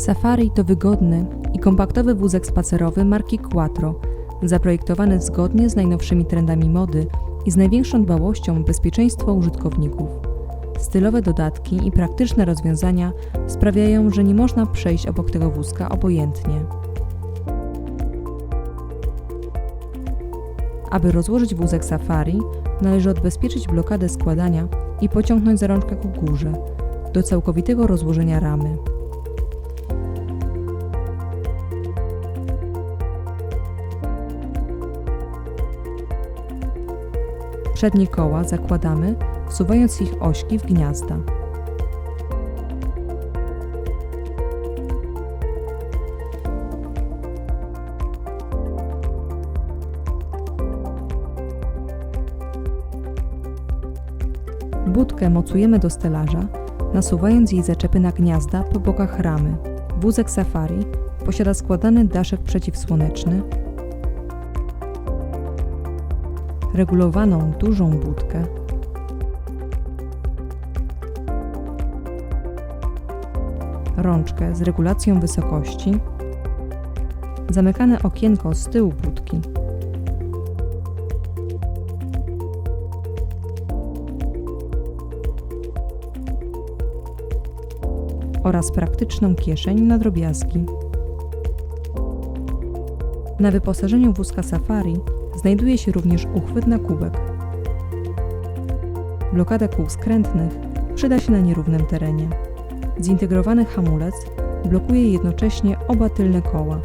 Safari to wygodny i kompaktowy wózek spacerowy marki Quattro, zaprojektowany zgodnie z najnowszymi trendami mody i z największą dbałością o bezpieczeństwo użytkowników. Stylowe dodatki i praktyczne rozwiązania sprawiają, że nie można przejść obok tego wózka obojętnie. Aby rozłożyć wózek safari, należy odbezpieczyć blokadę składania i pociągnąć za rączkę ku górze, do całkowitego rozłożenia ramy. Przednie koła zakładamy, wsuwając ich ośki w gniazda. Budkę mocujemy do stelaża, nasuwając jej zaczepy na gniazda po bokach ramy. Wózek safari posiada składany daszek przeciwsłoneczny, regulowaną dużą budkę, rączkę z regulacją wysokości, zamykane okienko z tyłu budki, oraz praktyczną kieszeń na drobiazgi. Na wyposażeniu wózka safari znajduje się również uchwyt na kubek. Blokada kół skrętnych przyda się na nierównym terenie. Zintegrowany hamulec blokuje jednocześnie oba tylne koła.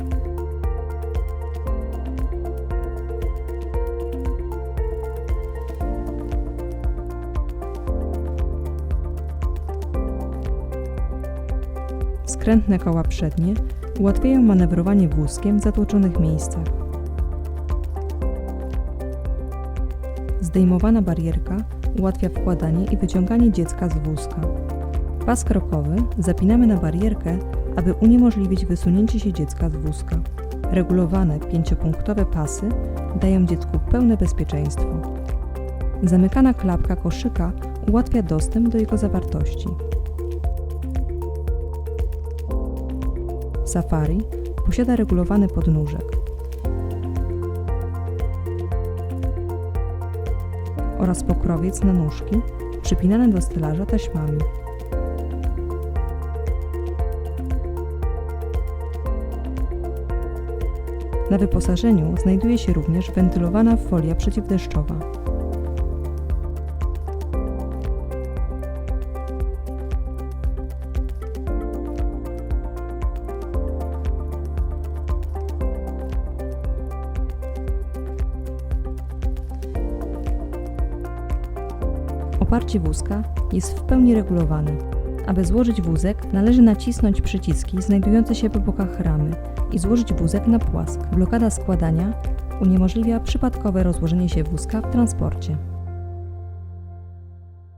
Skrętne koła przednie ułatwiają manewrowanie wózkiem w zatłoczonych miejscach. Zdejmowana barierka ułatwia wkładanie i wyciąganie dziecka z wózka. Pas krokowy zapinamy na barierkę, aby uniemożliwić wysunięcie się dziecka z wózka. Regulowane pięciopunktowe pasy dają dziecku pełne bezpieczeństwo. Zamykana klapka koszyka ułatwia dostęp do jego zawartości. Safari posiada regulowany podnóżek oraz pokrowiec na nóżki przypinane do stelaża taśmami. Na wyposażeniu znajduje się również wentylowana folia przeciwdeszczowa. Oparcie wózka jest w pełni regulowane. Aby złożyć wózek, należy nacisnąć przyciski znajdujące się po bokach ramy i złożyć wózek na płask. Blokada składania uniemożliwia przypadkowe rozłożenie się wózka w transporcie.